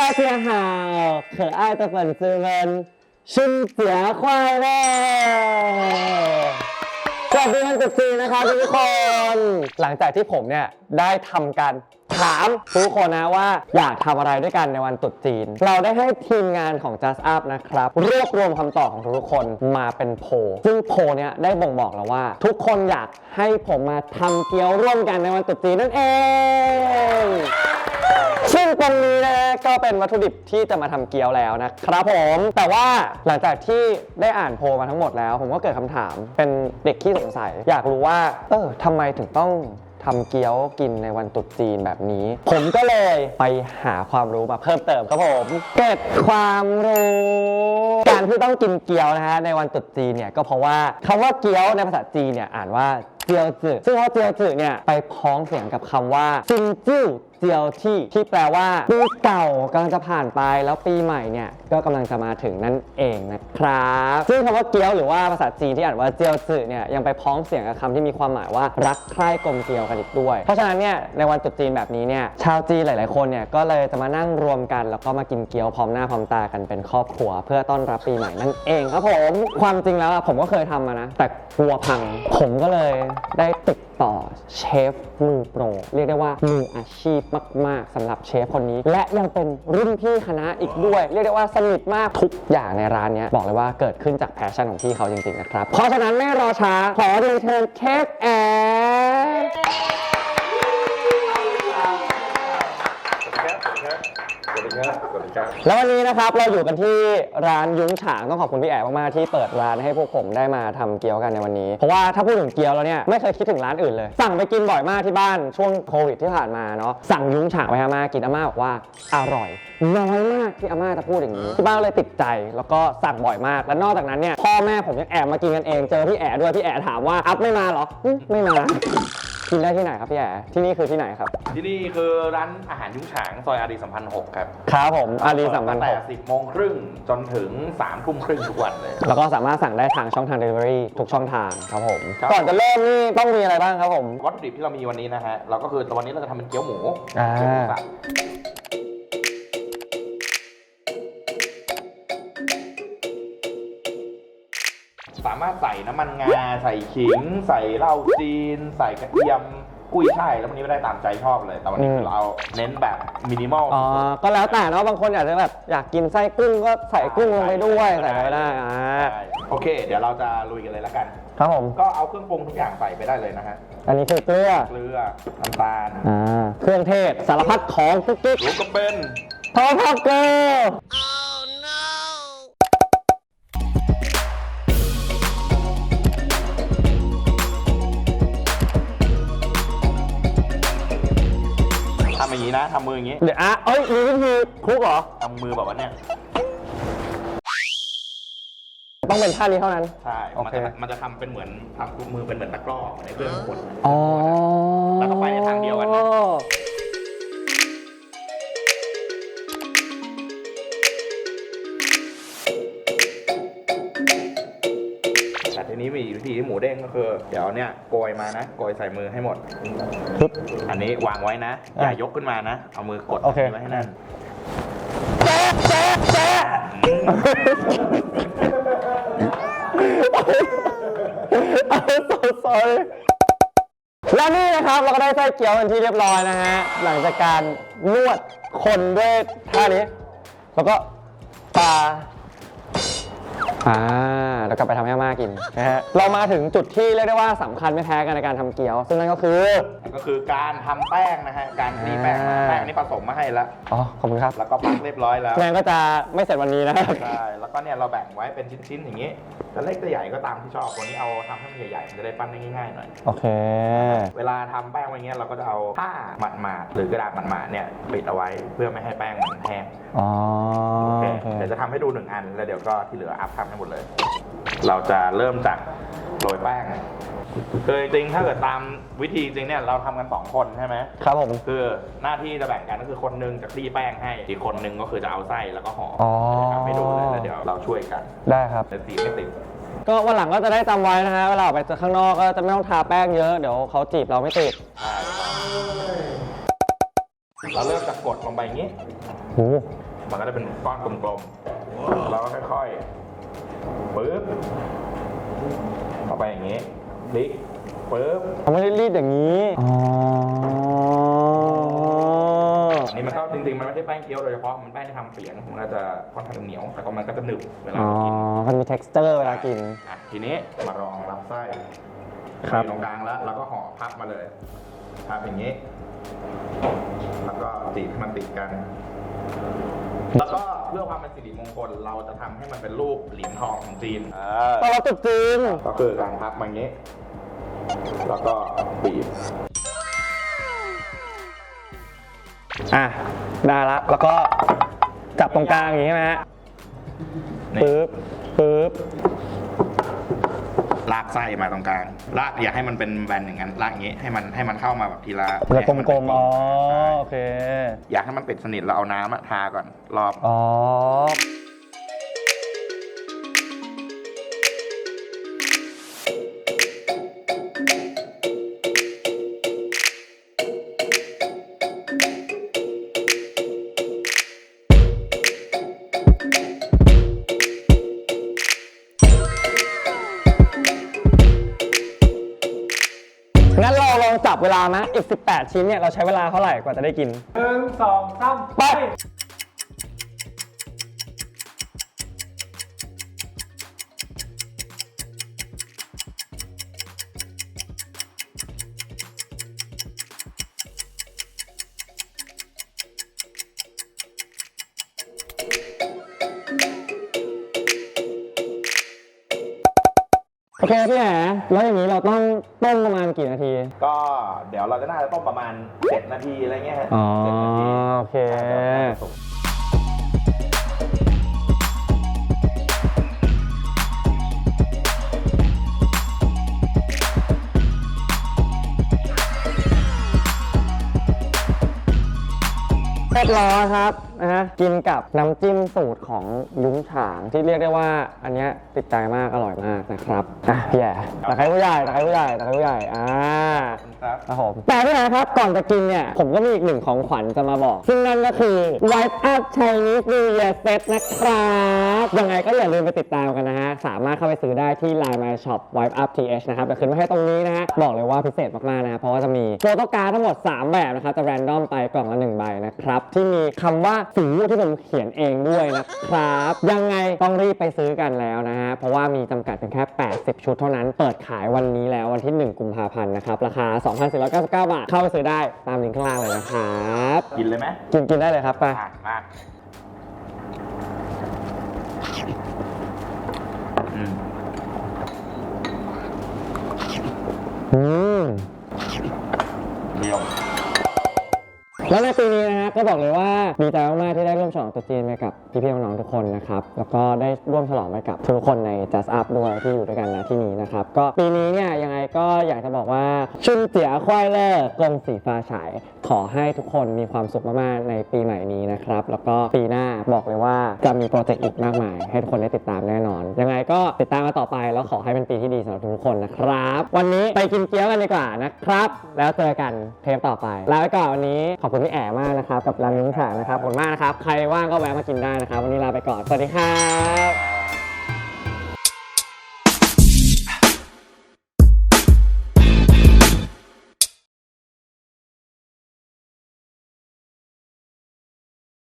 大家好，可爱的粉丝们，新节快乐！สวัสดีวันตรุษจีนนะครับทุกคน หลังจากที่ผมเนี่ยได้ทำการ ถามทุกคนนะว่าอยากทำอะไรด้วยกันในวันตรุษจีน เราได้ให้ทีมงานของ Just Up นะครับ รวบรวมคำตอบของทุกคนมาเป็นโพลซึ่งโพลเนี่ยได้บ่งบอกแล้วว่า ทุกคนอยากให้ผมมาทำเกี๊ยวร่วมกันในวันตรุษจีนนั่นเองซึ่งตรงนี้นะก็เป็นวัตถุดิบที่จะมาทำเกี๊ยวแล้วนะครับผม แต่ว่าหลังจากที่ได้อ่านโพลมาทั้งหมดแล้ว ผมก็เกิดคำถามเป็นเด็กขี้สงสัย อยากรู้ว่า เออทำไมถึงต้อง ทำเกี๊ยวกินในวันตรุษจีนแบบนี้ ผมก็เลยไปหาความรู้มาเพิ่มเติมครับผมเก็บความรู้ การที่ต้องกินเกี๊ยวนะฮะในวันตรุษจีนเนี่ยก็เพราะว่าคำว่าเกี๊ยวในภาษาจีนเนี่ยอ่านว่าเจียวจือซึ่งคำว่าเจียวจือเนี่ยไปพ้องเสียงกับคำว่าซินจิ้ว เจียวที่ที่แปลว่าปีเก่ากำลังจะผ่านไปแล้วปีใหม่เนี่ยก็กำลังจะมาถึงนั่นเองนะครับซึ่งคำว่าเกี๊ยวหรือว่าภาษาจีนที่อ่านว่าเจียวจื่อเนี่ยยังไปพ้องเสียงกับคำที่มีความหมายว่ารักใคร่กลมเกลียวกันอีกด้วย เพราะฉะนั้นเนี่ยในวันตรุษจีนแบบนี้เนี่ยชาวจีนหลาย ๆ คนเนี่ยก็เลยจะมานั่งรวมกัน แล้วก็มากินเกี๊ยวพร้อมหน้าพร้อมตากันเป็นครอบครัว เพื่อต้อนรับปีใหม่นั่นเองครับผมความจริงแล้วผมก็เคยทำมานะแต่กลัวพัง ผมก็เลยได้ติด ต่อเชฟมือโปร เรียกได้ว่ามืออาชีพมาก ๆสำหรับเชฟคนนี้ และยังเป็นรุ่นพี่คณะอีกด้วย เรียกได้ว่าสนิทมากทุกอย่างในร้านนี้บอกเลยว่าเกิดขึ้นจากแพชชั่นของพี่เขาจริง ๆ นะครับ เพราะฉะนั้นไม่รอช้าขอเรียนเชิญเชฟแอร์ ครับสวัสดีครับ แล้ววันนี้นะครับเราอยู่กันที่ร้านยุ้งฉางต้องขอบคุณพี่แอ๋มากๆที่เปิดร้านให้พวกผมได้มาทำเกี๊ยวกันในวันนี้ เพราะว่าถ้าพูดถึงเกี๊ยวแล้วเนี่ยไม่เคยคิดถึงร้านอื่นเลย สั่งไปกินบ่อยมากที่บ้านช่วงโควิดที่ผ่านมาเนาะสั่งยุ้งฉางไปให้อาม่ากินอาม่าบอกว่าอร่อยน้อยมากที่อาม่าจะพูดอย่างนี้ที่บ้านเลยติดใจแล้วก็สั่งบ่อยมาก และนอกจากนั้นเนี่ยพ่อแม่ผมยังแอบมากินกันเองเจอพี่แอ๋ด้วยพี่แอ๋ถามว่าอัพไม่มาเหรออืมไม่มา กินได้ที่ไหนครับพี่แอ๋ที่นี่คือที่ไหนครับ ที่นี่คือร้านอาหารยุ้งฉางซอยอารีสัมพันธ์6ครับครับผมอารีสัมพันธ์ตั้งหแต่ก10โมงครึ่งจนถึง3ทุ่มครึ่งทุกวันเลย แล้วก็สามารถสั่งได้ทางช่องทาง Delivery ทุกช่องทางครับผมครับก่อนจะเริ่มนี่ต้องมีอะไรบ้างครับผม วัตถุดิบที่เรามีวันนี้นะฮะ เราก็คือวันนี้เราจะทำเป็นเกี๊ยวหมูอ่าเกี๊ยวหมูสับามารถใส่น้ำมันงา ใส่ขิง ใส่เหล้าจีน ใส่กระเทียมกุ้ยช่ายแล้ววันนี้ไม่ได้ตามใจชอบเลย แต่วันนี้คือเราเอาเน้นแบบมินิมอลอ๋อ ก็แล้วแต่เนาะบางคนอยากจะแบบอยากกินไส้กุ้งก็ใส่กุ้งลงไปด้วยใส่อะไรก็ได้อ่าใช่โอเค เดี๋ยวเราจะลุยกันเลยแล้วกัน ครับผม ก็เอาเครื่องปรุงทุกอย่างใส่ไปได้เลยนะฮะ อันนี้คือเกลือ เกลือ น้ำตาล อ่า เครื่องเทศ สารพัดของกุ๊กกิ๊กลูกกระเป็นทอดผักเกลือ นี้นะทำมืออย่างนี้เดี๋ยวอะเอ้ยมีวิธีคลุกเหรอ ทำมือแบบว่าเนี้ยต้องเป็นท่านี้เท่านั้น ใช่โอมันเคจะมันจะทำเป็นเหมือนทำมือเป็นเหมือนตะกร้อในเครื่องกดอ๋อแล้วก็ไปในทางเดียวกันนะแต่ นี้มีอีกวิธีที่หมูเด้งก็คือ เดี๋ยวเนี่ยโกยมานะโกยใส่มือให้หมด ปึ๊บ อันนี้วางไว้นะ อย่ายกขึ้นมานะ เอามือกดโอเค ไว้ให้แน่นแจ๊ะแจ๊ะแจ๊ะ sorry และนี่นะครับเราก็ได้ไส้เกี๊ยวเป็นที่เรียบร้อยนะฮะ หลังจากการนวดคนด้วยท่านี้ แล้วก็ตา อ่าแล้วกลับไปทำให้อาม่ากินนะฮะเรามาถึงจุดที่เรียกได้ว่าสำคัญไม่แพ้กันในการทำเกี๊ยว ซึ่งนั่นก็คือ ก็คือการทำแป้งนะฮะ การตีแป้งมาอ่าแป้งนี่ผสมมาให้แล้ว อ๋อ ขอบคุณครับแล้วก็พักเรียบร้อยแล้ว แมงก็จะไม่เสร็จวันนี้นะครับใช่ แล้วก็เนี่ยเราแบ่งไว้เป็นชิ้นๆอย่างนี้จะเล็กจะใหญ่ก็ตามที่ชอบวันนี้เอาทำให้มันใหญ่ๆมันจะได้ปั้นได้ง่ายๆหน่อย โอเค เวลาทำแป้งไว้เงี้ยเราก็จะเอาผ้าหมาดๆหรือกระดาษหมาดๆเนี่ยปิดเอาไว้เพื่อไม่ให้แป้งมันแห้ง อ๋อ จะทำให้ดูหนึ่งอัน แล้วเดี๋ยวก็ที่เหลืออัพทำให้หมดเลย เราจะเริ่มจากโรยแป้งคือจริงๆถ้าเกิดตามวิธีจริงเนี่ยเราทำกันสองคนใช่ไหมครับผมคือหน้าที่จะแบ่งกันก็คือคนหนึงจะคลี่แป้งให้อีกคนหนึงก็คือจะเอาไส้แล้วก็ห่อออเดี๋ยวทำให้ดูเลยแล้วเดี๋ยวเราช่วยกัน ได้ครับแต่สีไม่ติดก็วันหลังก็จะได้จำไว้นะฮะเวลาออกไปเจอข้างนอกก็จะไม่ต้องทาแป้งเยอะเดี๋ยวเขาจีบเราไม่ติดใช่เราเริ่มจากกดลงไปอย่างนี้โอ้ มันก็จะเป็นก้อนกลมๆเราก็ค่อยๆปึ๊บเข้าไปอย่างนี้พลิกปึ๊บเขาไม่ได้รีดอย่างนี้ อ๋อ อันนี้มันก็จริงๆ มันไม่ใช่แป้งเคี้ยวโดยเฉพาะ มันแป้งที่ทำเสียงมันก็จะค่อนข้างเหนียว แต่ก็มันก็จะหนึบเวลาอ๋อเรากินมันมี texture เวลากิน อะทีนี้มารองรับไส้ครับตรงกลางแล้วเราก็ห่อพับมาเลยพับอย่างนี้ แล้วก็ติดให้มันติดกัน แล้วก็เพื่อความเป็นสิริมงคลเราจะทำให้มันเป็นรูปเหรียญทองของจีน ตอนเราตุดจีนก็คือการพับมาอย่างนี้ แล้วก็บีบ อะได้ละแล้วก็จับตรงกลางอย่างนี้ใช่ไหมฮะนี่ปึ๊บปึ๊บ ลากไส้มาตรงกลางลากอย่าให้มันเป็นแบนอย่างนั้นลากอย่างนี้ให้มันให้มันเข้ามาแบบทีละแบบกลมๆอ๋อใช่โอเค อยากให้มันปิดสนิทเราเอาน้ำอะทาก่อนรอบอ๋อ เราลองจับเวลานะอีก 18 ชิ้นเนี่ยเราใช้เวลาเท่าไหร่กว่าจะได้กินหนึ่งสองสามไป เคพี่แหมแล้วอย่างนี้เราต้องต้มประมาณกี่นาที ก็เดี๋ยวเราจะน่าจะต้มประมาณ 7 นาทีอะไรเงี้ยฮะอ๋อเจ็ดนาทีโอเค สุกเรียบร้อยครับ นะฮะกินกับน้ำจิ้มสูตรของยุ้งฉางที่เรียกได้ว่าอันเนี้ยติดใจมากอร่อยมากนะครับอะพี่แย่ตะไคร้ผู้ใหญ่ตะไคร้ผู้ใหญ่ตะไคร้ผู้ใหญ่อ่าครับครับผมแต่พี่แย่ครับก่อนจะกินเนี่ยผมก็มีอีกหนึ่งของขวัญจะมาบอก ซึ่งนั่นก็คือ Wipe Up Chinese New Year Set นะครับยังไงก็อย่าลืมไปติดตามกันนะฮะสามารถเข้าไปซื้อได้ที่ Line My Shop Wipe Up TH นะครับแต่ขึ้นไว้ให้ตรงนี้นะฮะบอกเลยว่าพิเศษมากๆนะเพราะว่าจะมีโฟโต้การ์ดทั้งหมด 3 แบบนะครับจะแรนดอมไปกล่องละ1ใบนะครับที่มีคำว่าสีที่ผมเขียนเองด้วยนะครับ ยังไงต้องรีบไปซื้อกันแล้วนะฮะ เพราะว่ามีจำกัดเป็นแค่ 80 ชุดเท่านั้น เปิดขายวันนี้แล้ววันที่ 1 กุมภาพันธ์นะครับ ราคา 2,499 บาท เข้าไปซื้อได้ตามลิงก์ข้างล่างเลยนะครับ กินเลยไหมกินกินได้เลยครับไป อะมาอืมอืม เดียว แล้วในปีนี้นะฮะก็บอกเลยว่าดีใจมากๆที่ได้ร่วมฉลองตรุษจีนไปกับพี่ๆน้องๆทุกคนนะครับแล้วก็ได้ร่วมฉลองไปกับทุกคนใน Just Up ด้วยที่อยู่ด้วยกันนะที่นี้นะครับก็ปีนี้เนี่ยยังไงก็อยากจะบอกว่าชุนเจียควายเล่อกลมสีฟ้าฉายขอให้ทุกคนมีความสุขมากๆในปีใหม่นี้นะครับแล้วก็ปีหน้าบอกเลยว่าจะมีโปรเจกต์อีกมากมาย ให้ทุกคนได้ติดตามแน่นอน ยังไงก็ติดตามมาต่อไป แล้วขอให้เป็นปีที่ดีสำหรับทุกคนนะครับ วันนี้ไปกินเกี๊ยวกันดีกว่านะครับ แล้วเจอกันเทปต่อไปลาไปก่อนวันนี้ขอบคุณพี่แอ๋มากนะครับกับร้านนุ้งฉางนะครับขอบคุณมากนะครับ ใครว่างก็แวะมากินได้นะครับ วันนี้ลาไปก่อน สวัสดีครับ